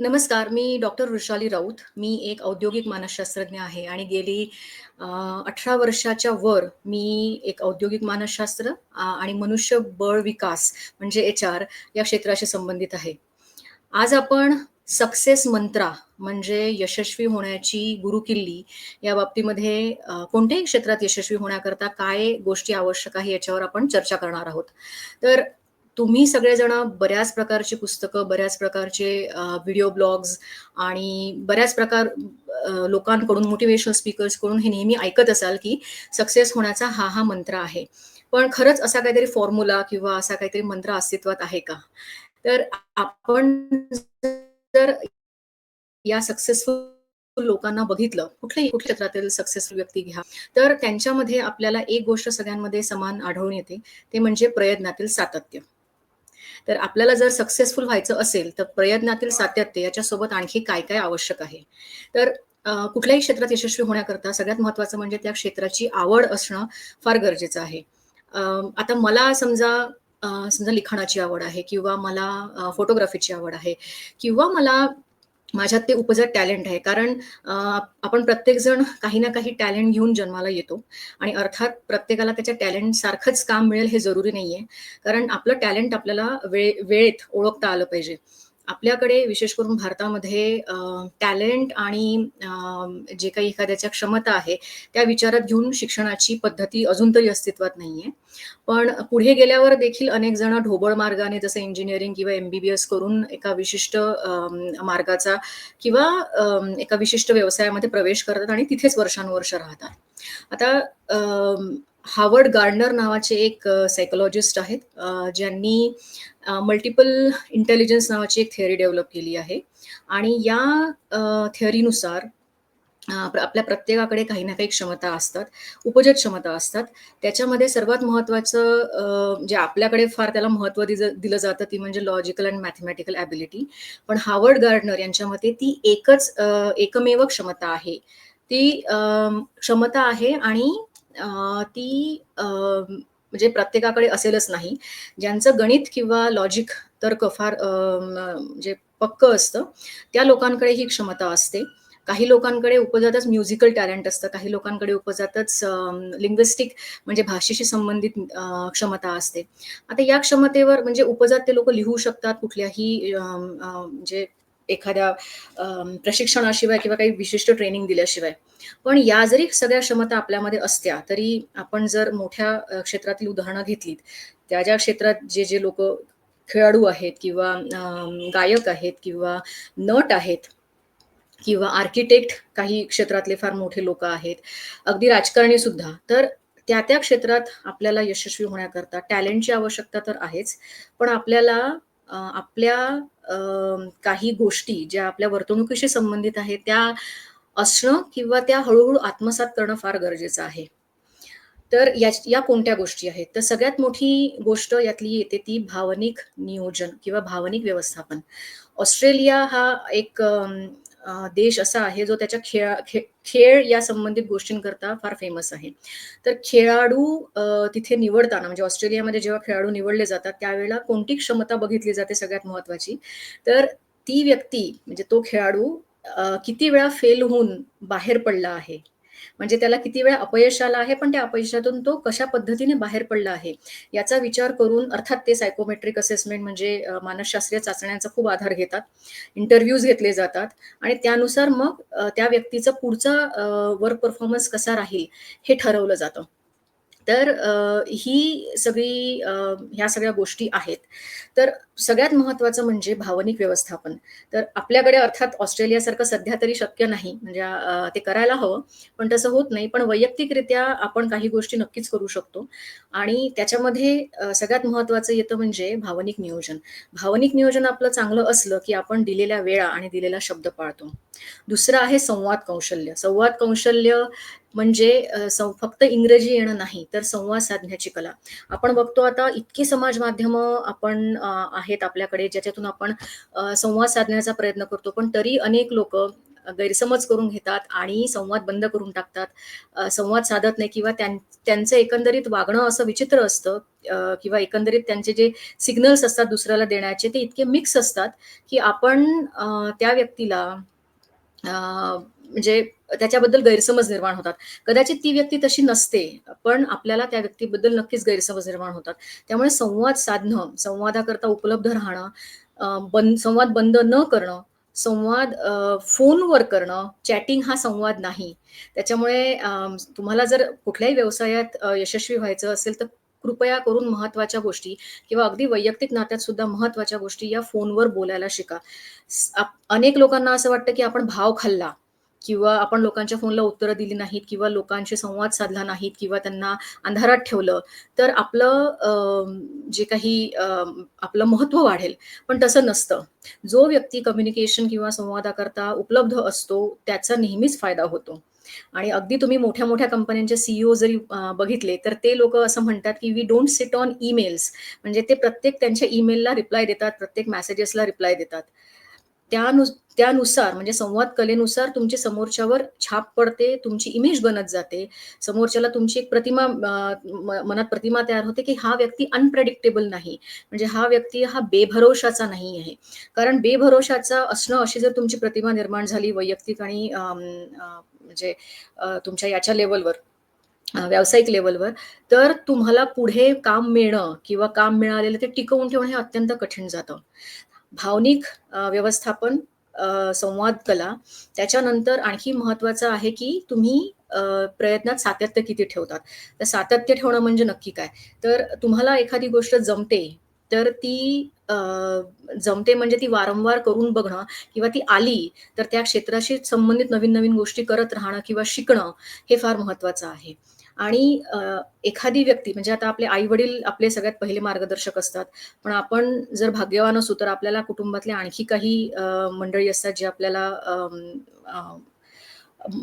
नमस्कार, मी डॉक्टर वृषाली राऊत. मी एक औद्योगिक मानसशास्त्रज्ञ आहे आणि गेली अठरा वर्षाच्या वर मी एक औद्योगिक मानसशास्त्र आणि मनुष्यबळ विकास म्हणजे एच-आर या क्षेत्राशी संबंधित आहे. आज आपण सक्सेस मंत्रा म्हणजे यशस्वी होण्याची गुरुकिल्ली या बाबतीमध्ये कोणत्याही क्षेत्रात यशस्वी होण्याकरता काय गोष्टी आवश्यक आहे याच्यावर आपण चर्चा करणार आहोत. तर तुम्ही सगळेजण बऱ्याच प्रकारची पुस्तकं, बऱ्याच प्रकारचे व्हिडिओ ब्लॉग्स आणि बऱ्याच प्रकार लोकांकडून मोटिवेशनल स्पीकर्सकडून हे नेहमी ऐकत असाल, की सक्सेस होण्याचा हा, हा मंत्र आहे. पण खरंच असा काहीतरी फॉर्म्युला किंवा असा काहीतरी मंत्र अस्तित्वात आहे का? तर आपण जर या सक्सेसफुल लोकांना बघितलं, कुठल्याही कुठल्या क्षेत्रातील सक्सेसफुल व्यक्ती घ्या, तर त्यांच्यामध्ये आपल्याला एक गोष्ट सगळ्यांमध्ये समान आढळून येते, ते म्हणजे प्रयत्नातील सातत्य. तर आपल्याला जर सक्सेसफुल व्हायचं असेल, तर प्रयत्नातील सातत्य याच्यासोबत आणखी काय-काय आवश्यक आहे? तर कुठल्याही क्षेत्रात यशस्वी होण्याकरता सगळ्यात महत्त्वाचं म्हणजे त्या क्षेत्राची आवड असणं फार गरजेचं आहे. आता मला समजा समजा लिखाणाची आवड आहे किंवा मला फोटोग्राफीची आवड आहे किंवा मला माझ्यात ते उपजत टॅलेंट आहे. कारण आपण प्रत्येकजण काही ना काही टॅलेंट घेऊन जन्माला येतो आणि अर्थात प्रत्येकाला त्याच्या टॅलेंट सारखंच काम मिळेल हे जरुरी नाहीये. कारण आपलं टॅलेंट आपल्याला वेळ वेळेत ओळखता आलं पाहिजे. आपल्याकडे विशेष करून भारतामध्ये टॅलेंट आणि जे काही एखाद्याच्या क्षमता आहे, त्या विचारात घेऊन शिक्षणाची पद्धती अजून तरी अस्तित्वात नाहीये. पण पुढे गेल्यावर देखील अनेक जण ढोबळ मार्गाने जसं इंजिनिअरिंग किंवा एम-बी-बी-एस करून एका विशिष्ट मार्गाचा किंवा एका विशिष्ट व्यवसायामध्ये प्रवेश करतात आणि तिथेच वर्षानुवर्ष राहतात. आता हार्वर्ड गार्डनर नावाचे एक सायकोलॉजिस्ट आहेत. ज्यांनी मल्टिपल इंटेलिजन्स नावाची एक थिअरी डेव्हलप केली आहे आणि या थिअरीनुसार आपल्या प्रत्येकाकडे काही ना काही क्षमता असतात, उपजत क्षमता असतात. त्याच्यामध्ये सर्वात महत्त्वाचं जे आपल्याकडे फार त्याला महत्त्व दिलं जातं ती म्हणजे लॉजिकल अँड मॅथेमॅटिकल ॲबिलिटी पण हार्वर्ड गार्डनर यांच्या मते ती एकच एकमेव क्षमता आहे. ती क्षमता आहे आणि ती म्हणजे प्रत्येकाकडे असेलच नाही. ज्यांचं गणित किंवा लॉजिक तर्क फार म्हणजे पक्क असतं, त्या लोकांकडे ही क्षमता असते. काही लोकांकडे उपजातच म्युझिकल टॅलेंट असतं, काही लोकांकडे उपजातच लिंग्विस्टिक म्हणजे भाषेशी संबंधित क्षमता असते. आता या क्षमतेवर म्हणजे उपजात ते लोक लिहू शकतात कुठल्याही म्हणजे एखाद्या प्रशिक्षणाशिवाय किंवा काही विशिष्ट ट्रेनिंग दिल्याशिवाय. पण या जरी सगळ्या क्षमता आपल्यामध्ये असत्या, तरी आपण जर मोठ्या क्षेत्रातील उदाहरणं घेतलीत, त्या ज्या क्षेत्रात जे-जे लोक खेळाडू आहेत किंवा गायक आहेत किंवा नट आहेत किंवा आर्किटेक्ट काही क्षेत्रातले फार मोठे लोक आहेत. अगदी राजकारणी सुद्धा. तर त्या-त्या क्षेत्रात आपल्याला यशस्वी होण्याकरता टॅलेंटची आवश्यकता तर आहेच. पण आपल्याला आपल्या काही गोष्टी ज्या आपल्या वर्तणुकीशी संबंधित आहेत, त्या असणं किंवा त्या हळूहळू आत्मसात करणं फार गरजेचं आहे. तर या या कोणत्या गोष्टी आहेत? तर सगळ्यात मोठी गोष्ट यातली येते ती भावनिक नियोजन किंवा भावनिक व्यवस्थापन. ऑस्ट्रेलिया हा एक देश असा आहे जो त्याच्या खेळा खे खेळ या संबंधित गोष्टींकरता फार फेमस आहे. तर खेळाडू तिथे निवडताना म्हणजे ऑस्ट्रेलियामध्ये जेव्हा खेळाडू निवडले जातात, त्यावेळेला कोणती क्षमता बघितली जाते सगळ्यात महत्त्वाची, तर ती व्यक्ती म्हणजे तो खेळाडू किती वेळा फेल होऊन बाहेर पडला आहे. म्हणजे त्याला किती वेळा अपयश आलं आहे, पण त्या अपयशातून तो कशा पद्धतीने बाहेर पडला आहे, याचा विचार करून अर्थात ते सायकोमेट्रिक असेसमेंट म्हणजे मानसशास्त्रीय चाचण्यांचा खूप आधार घेतात. इंटरव्ह्यूज घेतले जातात आणि त्यानुसार मग त्या व्यक्तीचा पुढचा वर्क परफॉर्मन्स कसा राहील, हे ठरवलं जातं. तर ही सगळी ह्या सगळ्या गोष्टी आहेत. तर सगळ्यात महत्वाचं म्हणजे भावनिक व्यवस्थापन. तर आपल्याकडे अर्थात ऑस्ट्रेलियासारखं सध्या तरी शक्य नाही. म्हणजे ते करायला हवं, पण तसं होत नाही. पण वैयक्तिकरित्या आपण काही गोष्टी नक्कीच करू शकतो आणि त्याच्यामध्ये सगळ्यात महत्त्वाचं येतं म्हणजे भावनिक नियोजन. भावनिक नियोजन आपलं चांगलं असलं, की आपण दिलेल्या वेळा आणि दिलेला शब्द पाळतो. दुसरं आहे संवाद कौशल्य. संवाद कौशल्य म्हणजे फक्त इंग्रजी येणं नाही, तर संवाद साधण्याची कला. आपण बघतो आता इतकी समाज माध्यमं आपण आहेत आपल्याकडे ज्याच्यातून आपण संवाद साधण्याचा प्रयत्न करतो. पण तरी अनेक लोक गैरसमज करून घेतात आणि संवाद बंद करून टाकतात. संवाद साधत नाही किंवा त्यांचं एकंदरीत वागणं असं विचित्र असतं किंवा एकंदरीत त्यांचे जे सिग्नल्स असतात दुसऱ्याला देण्याचे ते इतके मिक्स असतात, की आपण त्या व्यक्तीला अ, म्हणजे त्याच्याबद्दल गैरसमज निर्माण होतात. कदाचित ती व्यक्ती तशी नसते, पण आपल्याला त्या व्यक्तीबद्दल नक्कीच गैरसमज निर्माण होतात. त्यामुळे संवाद साधणं, संवादाकरता उपलब्ध राहणं, बंद संवाद बंद न करणं, संवाद फोनवर करणं, चॅटिंग हा संवाद नाही. त्याच्यामुळे तुम्हाला जर कुठल्याही व्यवसायात यशस्वी व्हायचं असेल, तर कृपया करून महत्त्वाच्या गोष्टी किंवा अगदी वैयक्तिक नात्यात सुद्धा महत्त्वाच्या गोष्टी या फोनवर बोलायला शिका. अनेक लोकांना असं वाटतं, की आपण भाव खाल्ला किंवा आपण लोकांच्या फोनला उत्तरं दिली नाहीत किंवा लोकांशी संवाद साधला नाहीत किंवा त्यांना अंधारात ठेवलं, तर आपलं जे काही आपलं महत्त्व वाढेल. पण तसं नसतं. जो व्यक्ती कम्युनिकेशन किंवा संवादाकरता उपलब्ध असतो, त्याचा नेहमीच फायदा होतो. आणि अगदी तुम्ही मोठ्या-मोठ्या कंपन्यांचे सीईओ जरी बघितले, तर ते लोक असं म्हणतात, की "we don't sit on emails." म्हणजे ते प्रत्येक त्यांच्या ईमेलला रिप्लाय देतात, प्रत्येक मेसेजेसला रिप्लाय देतात. त्यानु त्यानुसार म्हणजे संवाद कलेनुसार तुमची समोरच्यावर छाप पडते, तुमची इमेज बनत जाते. समोरच्याला तुमची एक प्रतिमा मनात प्रतिमा तयार होते, की हा व्यक्ती अनप्रेडिक्टेबल नाही. म्हणजे हा व्यक्ती हा बेभरोशाचा नाही आहे. कारण बेभरोशाचा असणं अशी जर तुमची प्रतिमा निर्माण झाली वैयक्तिक आणि म्हणजे तुमच्या याच्या लेवलवर व्यावसायिक लेवलवर तर तुम्हाला पुढे काम मिळणं किंवा काम मिळालेलं ते टिकवून ठेवणं हे अत्यंत कठीण जातं. भावनिक व्यवस्थापन, संवाद कला, त्याच्यानंतर आणखी महत्वाचं आहे, की तुम्ही प्रयत्नात सातत्य किती ठेवतात. तर सातत्य ठेवणं म्हणजे नक्की काय? तर तुम्हाला एखादी गोष्ट जमते, तर ती जमते म्हणजे ती वारंवार करून बघणं किंवा ती आली, तर त्या क्षेत्राशी संबंधित नवीन-नवीन गोष्टी करत राहणं किंवा शिकणं हे फार महत्वाचं आहे. आणि एखादी व्यक्ती म्हणजे आता आपले आई-वडील आपले सगळ्यात पहिले मार्गदर्शक असतात. पण आपण जर भाग्यवान असू, तर आपल्याला कुटुंबातले आणखी काही मंडळी असतात, जे आपल्याला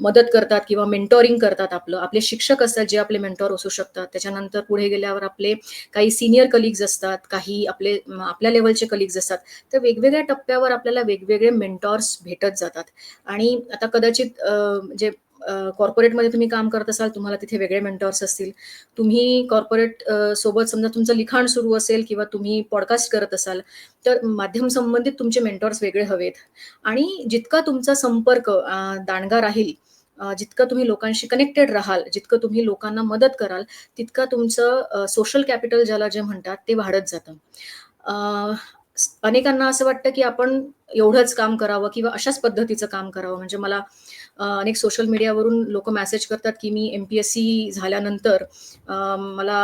मदत करतात किंवा मेंटॉरिंग करतात आपलं. आपले शिक्षक असतात, जे आपले मेंटॉर असू शकतात. त्याच्यानंतर पुढे गेल्यावर आपले काही सिनियर कलीग्स असतात, काही आपले आपल्या लेवलचे कलीग्स असतात. तर वेगवेगळ्या टप्प्यावर आपल्याला वेगवेगळे मेंटॉर्स भेटत जातात. आणि आता कदाचित जे म्हणजे कॉर्पोरेटमध्ये तुम्ही काम करत असाल, तुम्हाला तिथे वेगळे मेंटॉर्स असतील. तुम्ही कॉर्पोरेट सोबत समजा तुमचं लिखाण सुरू असेल किंवा तुम्ही पॉडकास्ट करत असाल, तर माध्यम संबंधित तुमचे मेंटॉर्स वेगळे हवेत. आणि जितका तुमचा संपर्क दांडगा राहील, जितकं तुम्ही लोकांशी कनेक्टेड राहाल, जितकं तुम्ही लोकांना मदत कराल, तितकं तुमचं सोशल कॅपिटल ज्याला जे म्हणतात, ते वाढत जातं. अनेकांना असं वाटतं, की आपण एवढंच काम करावं किंवा अशाच पद्धतीचं काम करावं. म्हणजे मला अनेक सोशल मीडियावरून लोक मेसेज करतात, की मी एम-पी-एस-सी झाल्यानंतर मला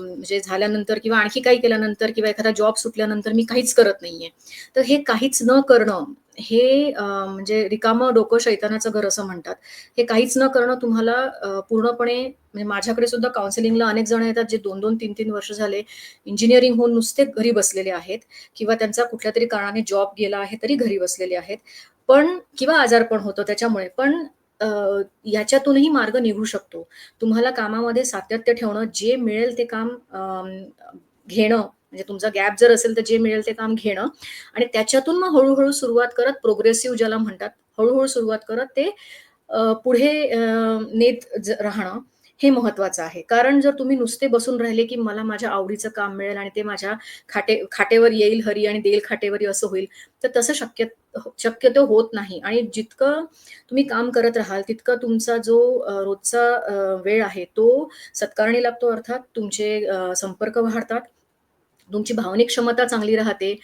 म्हणजे झाल्यानंतर किंवा आणखी काही केल्यानंतर किंवा एखादा जॉब सुटल्यानंतर मी काहीच करत नाहीये. तर हे काहीच न करणं हे म्हणजे रिकामं डोकं शैतानाचं घर असं म्हणतात. हे काहीच न करणं तुम्हाला पूर्णपणे म्हणजे माझ्याकडे सुद्धा काउन्सिलिंगला अनेक जण येतात, जे 2-2, 3-3 वर्ष झाले इंजिनिअरिंग होऊन नुसते घरी बसलेले आहेत किंवा त्यांचा कुठल्या तरी कारणाने जॉब गेला आहे, तरी घरी बसलेले आहेत. पण किंवा आजारपण होतं त्याच्यामुळे. पण याच्यातूनही मार्ग निघू शकतो. तुम्हाला कामामध्ये सातत्य ठेवणं, जे मिळेल ते काम घेणं, म्हणजे तुमचा गॅप जर असेल, तर जे मिळेल ते काम घेणं आणि त्याच्यातून मग हळूहळू सुरुवात करत प्रोग्रेसिव्ह ज्याला म्हणतात, हळूहळू सुरुवात करत ते पुढे नेत राहणं हे महत्वाचं आहे. कारण जर तुम्ही नुसते बसून राहिले, की मला माझ्या आवडीचं काम मिळेल आणि ते माझ्या खाटे खाटेवर येईल हरी आणि देईल खाटेवरी असं होईल, तर तसं शक्य शक्यतो होत नाही आणि जितकं तुम्ही काम करत राहाल, तितका तुमचा जो रोजचा वेळ आहे, तो सत्कारणी लागतो. अर्थात तुमचे संपर्क वाढतात. तुमची भावनिक क्षमता चांगली राहते.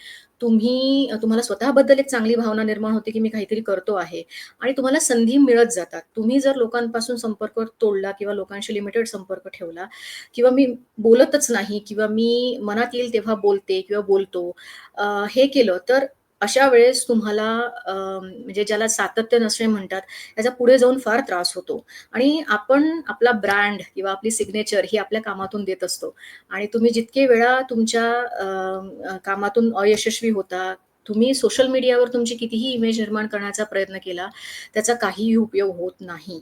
तुम्ही तुम्हाला स्वतःबद्दल एक चांगली भावना निर्माण होते, की मी काहीतरी करतो आहे आणि तुम्हाला संधी मिळत जातात. तुम्ही जर लोकांपासून संपर्क तोडला किंवा लोकांशी लिमिटेड संपर्क ठेवला किंवा मी बोलतच नाही किंवा मी मनात येईल तेव्हा बोलते किंवा बोलतो, हे केलं तर अशा वेळेस तुम्हाला म्हणजे ज्याला सातत्य नसणे म्हणतात, त्याचा पुढे जाऊन फार त्रास होतो आणि आपण आपला ब्रँड किंवा आपली सिग्नेचर ही आपल्या कामातून देत असतो आणि तुम्ही जितके वेळा तुमच्या कामातून अयशस्वी होता, तुम्ही सोशल मीडियावर तुमची कितीही इमेज निर्माण करण्याचा प्रयत्न केला, त्याचा काहीही उपयोग होत नाही.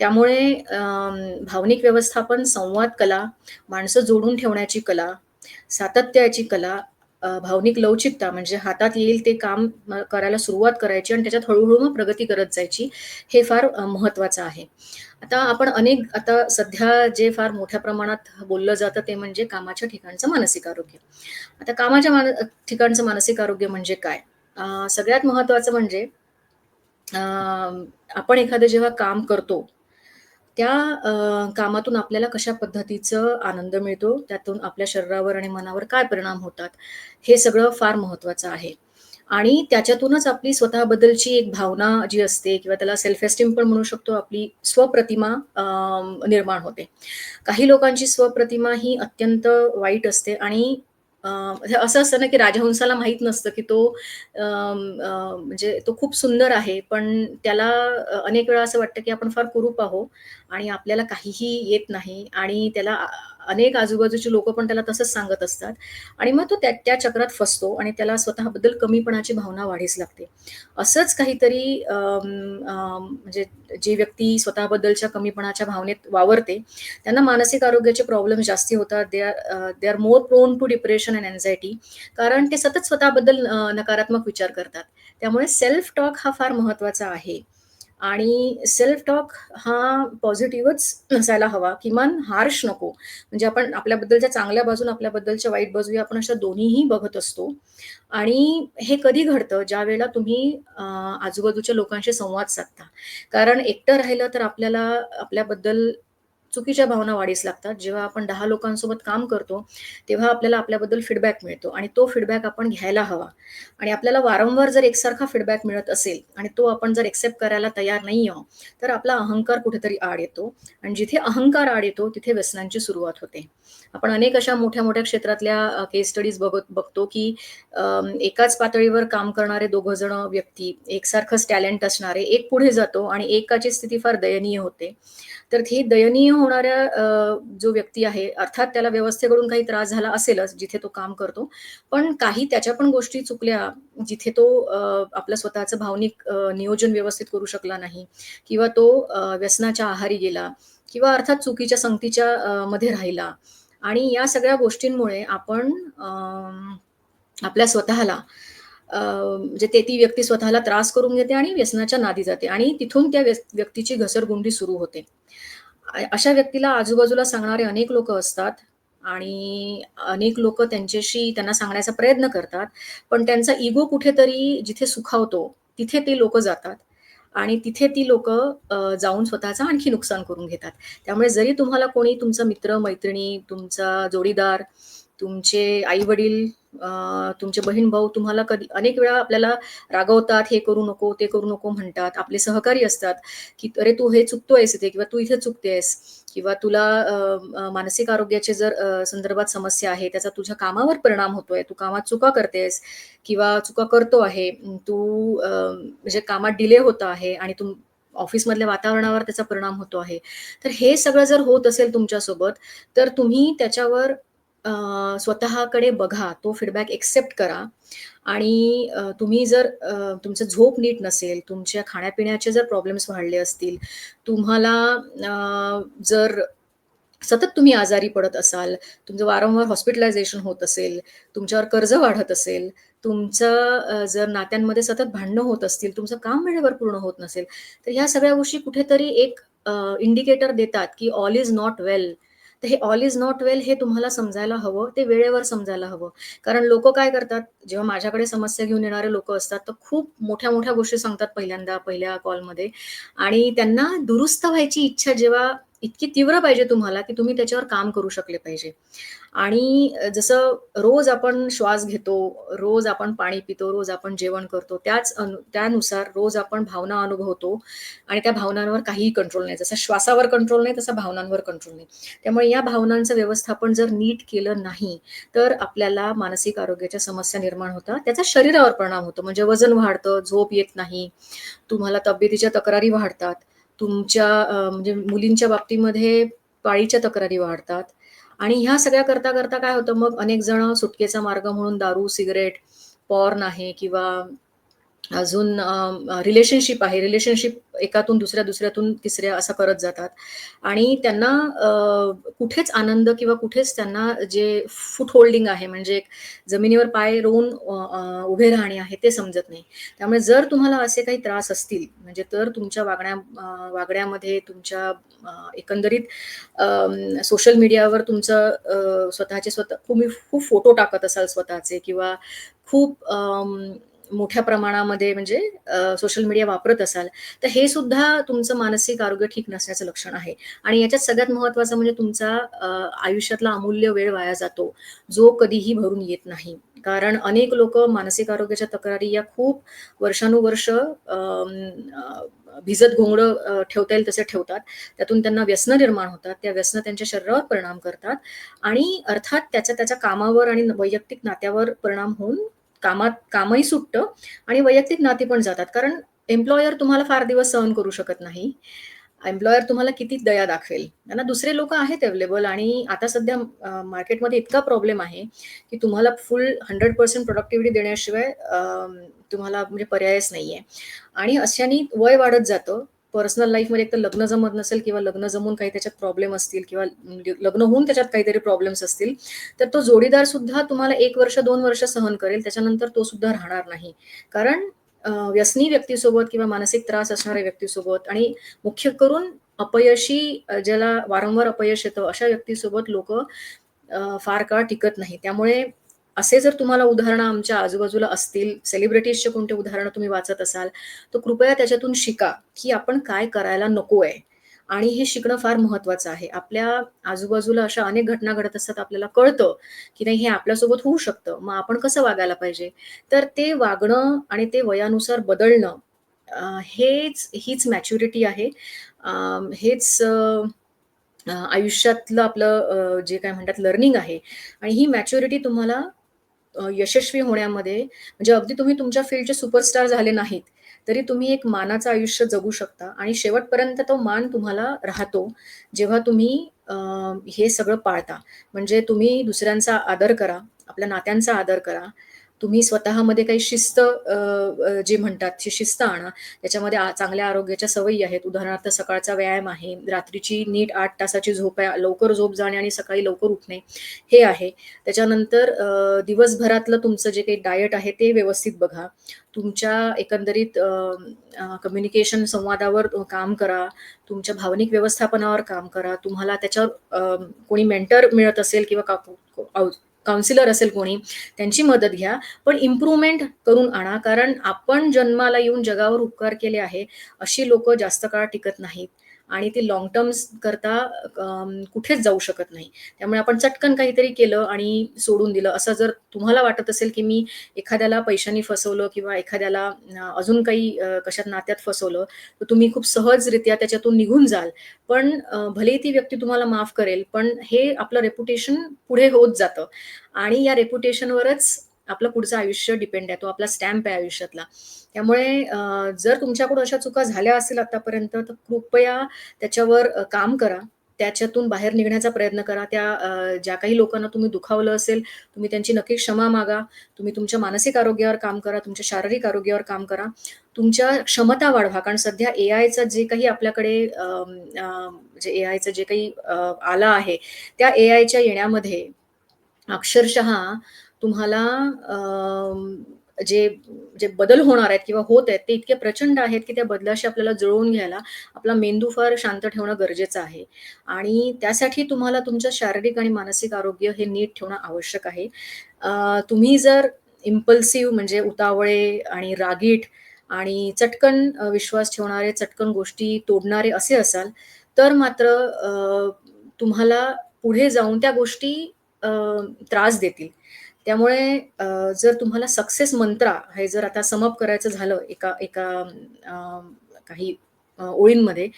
त्यामुळे अ, भावनिक व्यवस्थापन, संवाद कला, माणसं जोडून ठेवण्याची कला, सातत्याची कला भावनिक लवचिकता म्हणजे हातात येईल ते काम करायला सुरुवात करायची आणि त्याच्यात हळूहळू मग प्रगती करत जायची. हे फार महत्वाचं आहे. आता आपण अनेक आता सध्या जे फार मोठ्या प्रमाणात बोललं जातं ते म्हणजे कामाच्या ठिकाणचं मानसिक आरोग्य. आता कामाच्या मान ठिकाणचं मानसिक आरोग्य म्हणजे काय? सगळ्यात महत्वाचं म्हणजे आपण एखादं जेव्हा काम करतो, त्या कामातून आपल्याला कशा पद्धतीचं आनंद मिळतो, त्यातून आपल्या शरीरावर आणि मनावर काय परिणाम होतात, हे सगळं फार महत्त्वाचं आहे. आणि त्याच्यातूनच आपली स्वतःबद्दलची एक भावना जी असते किंवा त्याला सेल्फ एस्टीम पण म्हणू शकतो, आपली स्वप्रतिमा अ, निर्माण होते. काही लोकांची स्वप्रतिमा ही अत्यंत वाईट असते आणि म्हणजे असं असतं ना, की राजहंसाला माहीत नसतं, की तो म्हणजे तो खूप सुंदर आहे, पण त्याला अनेक वेळा असं वाटतं, की आपण फार कुरूप आहो आणि आपल्याला काहीही येत नाही आणि त्याला अनेक आजूबाजूचे लोक पण त्याला तसंच सांगत असतात आणि मग तो त्या त्या चक्रात फसतो आणि त्याला स्वतःबद्दल कमीपणाची भावना वाढीस लागते. असंच काहीतरी म्हणजे जी व्यक्ती स्वतःबद्दलच्या कमीपणाच्या भावनेत वावरते, त्यांना मानसिक आरोग्याचे प्रॉब्लेम जास्ती होतात. They are they are more prone to depression and anxiety कारण ते सतत स्वतःबद्दल नकारात्मक विचार करतात. त्यामुळे सेल्फ टॉक हा फार महत्त्वाचा आहे आणि सेल्फ टॉक हा पॉझिटिव्हच नसायला हवा. किमान हार्श नको. म्हणजे आपण आपल्याबद्दलच्या चांगल्या बाजून आपल्याबद्दलच्या वाईट बाजू आपण अशा दोन्हीही बघत असतो आणि हे कधी घडतं, ज्यावेळेला तुम्ही आजूबाजूच्या लोकांशी संवाद साधता. कारण एकटं राहिलं तर आपल्याला आपल्याबद्दल चुकीच्या भावना वाढीस लागतात. जेव्हा आपण दहा लोकांसोबत काम करतो, तेव्हा आपल्याला आपल्याबद्दल फीडबॅक मिळतो आणि तो फीडबॅक आपण घ्यायला हवा आणि आपल्याला वारंवार जर एकसारखा फीडबॅक मिळत असेल आणि तो आपण जर एक्सेप्ट करायला तयार नाही आहोत, तर आपला अहंकार कुठेतरी आड येतो आणि जिथे अहंकार आड येतो, तिथे व्यसनांची सुरुवात होते. आपण अनेक अशा मोठ्या-मोठ्या क्षेत्रातल्या केस स्टडीज बघत बघतो, की एकाच पातळीवर काम करणारे दोघं जण व्यक्ती, एकसारखंच टॅलेंट असणारे, एक पुढे जातो आणि एकाची स्थिती फार दयनीय होते. तर ही दयनीय होणाऱ्या अ, जो व्यक्ती आहे, अर्थात त्याला व्यवस्थेकडून काही त्रास झाला असेलच, जिथे तो काम करतो. पण काही त्याच्या पण गोष्टी चुकल्या, जिथे तो अ, आपलं स्वतःचं भावनिक नियोजन व्यवस्थित करू शकला नाही किंवा तो व्यसनाच्या आहारी गेला किंवा अर्थात चुकीच्या संगतीच्या मध्ये राहिला आणि या सगळ्या गोष्टींमुळे आपण अ, आपल्या स्वतःला म्हणजे ते ती व्यक्ती स्वतःला त्रास करून घेते आणि व्यसनाच्या नादी जाते आणि तिथून त्या व्यक्तीची घसरगुंडी सुरू होते. अशा व्यक्तीला आजूबाजूला सांगणारे अनेक लोक असतात आणि अनेक लोक त्यांच्याशी त्यांना सांगण्याचा प्रयत्न करतात. पण त्यांचा इगो कुठेतरी जिथे सुखावतो, तिथे ती लोक जातात आणि तिथे ती लोक जाऊन स्वतःचं आणखी नुकसान करून घेतात. त्यामुळे जरी तुम्हाला कोणी तुमचा मित्र-मैत्रिणी, तुमचा जोडीदार, तुमचे आई-वडील, तुमचे बहीण-भाऊ तुम्हाला कधी अनेक वेळा आपल्याला रागवतात, हे करू नको, ते करू नको म्हणतात. आपले सहकारी असतात, की "अरे, तू हे चुकतोयस इथे किंवा तू इथे चुकतेस किंवा तुला मानसिक आरोग्याचे जर संदर्भात समस्या आहे, त्याचा तुझ्या कामावर परिणाम होतोय. तू कामात चुका करतेस किंवा चुका करतो आहे. तू म्हणजे कामात डिले होत आहे आणि तू ऑफिसमधल्या वातावरणावर त्याचा परिणाम होतो आहे." तर हे सगळं जर होत असेल तुमच्यासोबत, तर तुम्ही त्याच्यावर स्वतःकडे बघा. तो फीडबॅक एक्सेप्ट करा आणि तुम्ही जर तुमचं झोप नीट नसेल, तुमच्या खाण्यापिण्याचे जर प्रॉब्लेम्स वाढले असतील, तुम्हाला जर सतत तुम्ही आजारी पडत असाल, तुमचं वारंवार हॉस्पिटलायझेशन होत असेल, तुमच्यावर कर्ज वाढत असेल, तुमचं जर नात्यांमध्ये सतत भांडणं होत असतील, तुमचं काम वेळेवर पूर्ण होत नसेल, तर ह्या सगळ्या गोष्टी कुठेतरी एक इंडिकेटर देतात, की ऑल इज नॉट वेल. तर हे ऑल इज नॉट वेल हे तुम्हाला समजायला हवं, ते वेळेवर समजायला हवं. कारण लोक काय करतात, जेव्हा माझ्याकडे समस्या घेऊन येणारे लोक असतात, तर खूप मोठ्या-मोठ्या गोष्टी सांगतात पहिल्यांदा, पहिल्या कॉलमध्ये आणि त्यांना दुरुस्त व्हायची इच्छा जेव्हा इतकी तीव्र पाहिजे तुम्हाला, की तुम्ही त्याच्यावर काम करू शकले पाहिजे. आणि जसं रोज आपण श्वास घेतो, रोज आपण पाणी पितो, रोज आपण जेवण करतो, त्याच अनु त्यानुसार रोज आपण भावना अनुभवतो आणि त्या भावनांवर काहीही कंट्रोल नाही. जसा श्वासावर कंट्रोल नाही, तसा भावनांवर कंट्रोल नाही. त्यामुळे या भावनांचं व्यवस्थापन जर नीट केलं नाही, तर आपल्याला मानसिक आरोग्याच्या समस्या निर्माण होतात. त्याचा शरीरावर परिणाम होतो. म्हणजे वजन वाढतं, झोप येत नाही, तुम्हाला तब्येतीच्या तक्रारी वाढतात. तुमच्या म्हणजे मुलींच्या बाबतीमध्ये पाळीच्या तक्रारी वाढतात. आणि ह्या सगळ्या करता-करता काय होतं मग अनेक जण सुटकेचा मार्ग म्हणून दारू, सिगरेट पॉर्न आहे किंवा अजून रिलेशनशिप आहे. रिलेशनशिप एकातून दुसऱ्या, दुसऱ्यातून तिसऱ्या असं करत जातात आणि त्यांना कुठेच आनंद किंवा कुठेच त्यांना जे फुट होल्डिंग आहे म्हणजे एक जमिनीवर पाय रोवून उभे राहणे आहे ते समजत नाही. त्यामुळे जर तुम्हाला असे काही त्रास असतील म्हणजे तर तुमच्या वागण्या वागण्यामध्ये तुमच्या एकंदरीत सोशल मीडियावर तुमचं स्वतःचे स्वतः तुम्ही खूप फोटो टाकत असाल स्वतःचे किंवा खूप मोठ्या प्रमाणामध्ये म्हणजे सोशल मीडिया वापरत असाल, तर हे सुद्धा तुमचं मानसिक आरोग्य ठीक नसण्याचं लक्षण आहे आणि याच्यात सगळ्यात महत्त्वाचं म्हणजे तुमचा आयुष्यातला अमूल्य वेळ वाया जातो, जो कधीही भरून येत नाही. कारण अनेक लोक मानसिक आरोग्याच्या तक्रारी या खूप वर्षानुवर्ष भिजत घोंगडं ठेवता येईल तसे ठेवतात. त्यातून त्यांना व्यसन निर्माण होतात. त्या व्यसन त्यांच्या शरीरावर परिणाम करतात आणि अर्थात त्याचा त्याच्या कामावर आणि वैयक्तिक नात्यावर परिणाम होऊन कामात कामही सुटतं आणि वैयक्तिक नाती पण जातात. कारण एम्प्लॉयर तुम्हाला फार दिवस सहन करू शकत नाही. एम्प्लॉयर तुम्हाला किती दया दाखवेल. त्यांना दुसरे लोक आहेत अवेलेबल आणि आता सध्या मार्केटमध्ये इतका प्रॉब्लेम आहे, की तुम्हाला फुल 100% प्रॉडक्टिव्हिटी देण्याशिवाय तुम्हाला म्हणजे पर्यायच नाही आहे आणि अशाने वय वाढत जातं. पर्सनल लाईफमध्ये एकतर लग्न जमत नसेल किंवा लग्न जमून काही त्याच्यात प्रॉब्लेम असतील किंवा लग्न होऊन त्याच्यात काहीतरी प्रॉब्लेम्स असतील, तर तो जोडीदार सुद्धा तुम्हाला एक वर्ष, दोन वर्ष सहन करेल. त्याच्यानंतर तो सुद्धा राहणार नाही. कारण व्यसनी व्यक्तीसोबत किंवा मानसिक त्रास असणाऱ्या व्यक्तीसोबत आणि मुख्य करून अपयशी ज्याला वारंवार अपयश येतं, अशा व्यक्तीसोबत लोक फार काळ टिकत नाही. त्यामुळे असे जर तुम्हाला उदाहरणं आमच्या आजूबाजूला असतील, सेलिब्रिटीजचे कोणते उदाहरणं तुम्ही वाचत असाल, तर कृपया त्याच्यातून शिका, की आपण काय करायला नको आहे आणि हे शिकणं फार महत्वाचं आहे. आपल्या आजूबाजूला अशा अनेक घटना घडत असतात, आपल्याला कळतं, की नाही हे आपल्यासोबत होऊ शकतं. मग आपण कसं वागायला पाहिजे? तर ते वागणं आणि ते वयानुसार बदलणं हेच हीच मॅच्युरिटी आहे. हेच आयुष्यातलं आपलं जे काय म्हणतात लर्निंग आहे आणि ही मॅच्युरिटी तुम्हाला यशस्वी होण्यामध्ये म्हणजे अगदी तुम्ही तुमच्या फील्डचे सुपरस्टार झाले नाहीत, तरी तुम्ही एक मानाचं आयुष्य जगू शकता आणि शेवटपर्यंत तो मान तुम्हाला राहतो, जेव्हा तुम्ही हे सगळं पाळता. म्हणजे तुम्ही दुसऱ्यांचा आदर करा, आपल्या नात्यांचा आदर करा. तुम्ही स्वतःमध्ये काही शिस्त जे म्हणतात ती शिस्त आणा. त्याच्यामध्ये चांगल्या आरोग्याच्या सवयी आहेत. उदाहरणार्थ सकाळचा व्यायाम आहे, रात्रीची नीट आठ तासाची झोप आहे, लवकर झोप जाणे आणि सकाळी लवकर उठणे, हे आहे. त्याच्यानंतर दिवसभरातलं तुमचं जे काही डायट आहे ते व्यवस्थित बघा. तुमच्या एकंदरीत कम्युनिकेशन संवादावर काम करा. तुमच्या भावनिक व्यवस्थापनावर काम करा. तुम्हाला त्याच्यावर कोणी मेंटर मिळत असेल किंवा का काउन्सिलर असेल कोणी, त्यांची मदत घ्या. पण इम्प्रूव्हमेंट करून आणा. कारण आपण जन्माला येऊन जगावर उपकार केले आहे, अशी लोक जास्त काळ टिकत नाहीत आणि ती लाँग टर्म्स करता कुठेच जाऊ शकत नाही. त्यामुळे आपण चटकन काहीतरी केलं आणि सोडून दिलं, असं जर तुम्हाला वाटत असेल, की मी एखाद्याला पैशाने फसवलं किंवा एखाद्याला अजून काही कशात नात्यात फसवलं, तर तुम्ही खूप सहजरित्या त्याच्यातून निघून जाल. पण भले भलेही ती व्यक्ती तुम्हाला माफ करेल, पण हे आपलं रेप्युटेशन पुढे होत जातं आणि या रेप्युटेशनवरच आपलं पुढचं आयुष्य डिपेंड आहे. तो आपला स्टॅम्प आहे आयुष्यातला. त्यामुळे जर तुमच्याकडून अशा चुका झाल्या असतील आतापर्यंत, तर कृपया त्याच्यावर काम करा. त्याच्यातून बाहेर निघण्याचा प्रयत्न करा. त्या ज्या काही लोकांना तुम्ही दुखावलं असेल, तुम्ही त्यांची नक्की क्षमा मागा. तुम्ही तुमच्या मानसिक आरोग्यावर काम करा, तुमच्या शारीरिक आरोग्यावर काम करा. तुमच्या क्षमता वाढवा. कारण सध्या ए आयचं जे काही आपल्याकडे अ, ए आयचं जे काही आलं आहे, त्या ए आयच्या येण्यामध्ये अक्षरशः तुम्हाला जे जे बदल होणार आहेत किंवा होत आहेत, ते इतके प्रचंड आहेत, की त्या बदलाशी आपल्याला जुळवून घ्यायला आपला मेंदू फार शांत ठेवणं गरजेचं आहे आणि त्यासाठी तुम्हाला तुमचं शारीरिक आणि मानसिक आरोग्य हे नीट ठेवणं आवश्यक आहे. तुम्ही जर इम्पल्सिव्ह म्हणजे उतावळे आणि रागीट आणि चटकन विश्वास ठेवणारे, चटकन गोष्टी तोडणारे असे असाल, तर मात्र तुम्हाला पुढे जाऊन त्या गोष्टी त्रास देतील. त्यामुळे जर तुम्हाला सक्सेस मंत्रा हे जर आता समअप करायचं झालं एका एका काही ओळींमध्ये,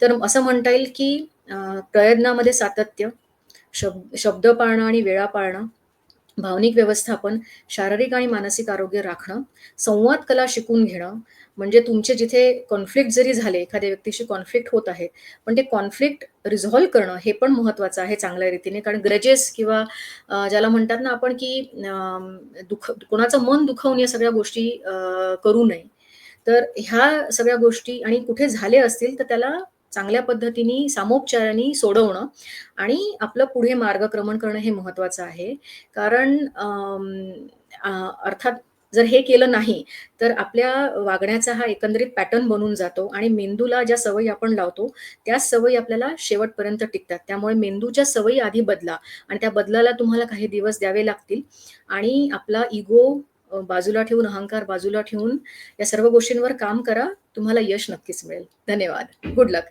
तर असं म्हणता येईल की प्रयत्नामध्ये सातत्य, शब शब्द पाळणं आणि वेळा पाळणं, भावनिक व्यवस्थापन, शारीरिक आणि मानसिक आरोग्य राखणं, संवाद कला शिकून घेणं, म्हणजे तुमचे जिथे कॉन्फ्लिक्ट जरी झाले, एखाद्या व्यक्तीशी कॉन्फ्लिक्ट होत आहे, पण ते कॉन्फ्लिक्ट रिझॉल्व्ह करणं हे पण महत्वाचं आहे चांगल्या रीतीने. कारण ग्रजेस किंवा ज्याला म्हणतात ना आपण की दुख कोणाचं मन दुखावून या सगळ्या गोष्टी करू नये. तर ह्या सगळ्या गोष्टी आणि कुठे झाले असतील तर त्याला चांगल्या पद्धतीने सामोपचाराने सोडवणं आणि आपलं पुढे मार्गक्रमण करणं हे महत्वाचं आहे कारण अर्थात जर हे केलं नाही तर आपल्या वागण्याचा हा एकंदरीत पॅटर्न बनून जातो आणि मेंदूला ज्या सवयी आपण लावतो त्या सवयी आपल्याला शेवटपर्यंत टिकतात. त्यामुळे मेंदूच्या सवयी आधी बदला आणि त्या बदलाला तुम्हाला काही दिवस द्यावे लागतील. आणि आपला इगो बाजूला ठेवून अहंकार बाजूला ठेवून या सर्व गोष्टींवर काम करा तुम्हाला यश नक्कीच मिळेल. धन्यवाद. गुड लक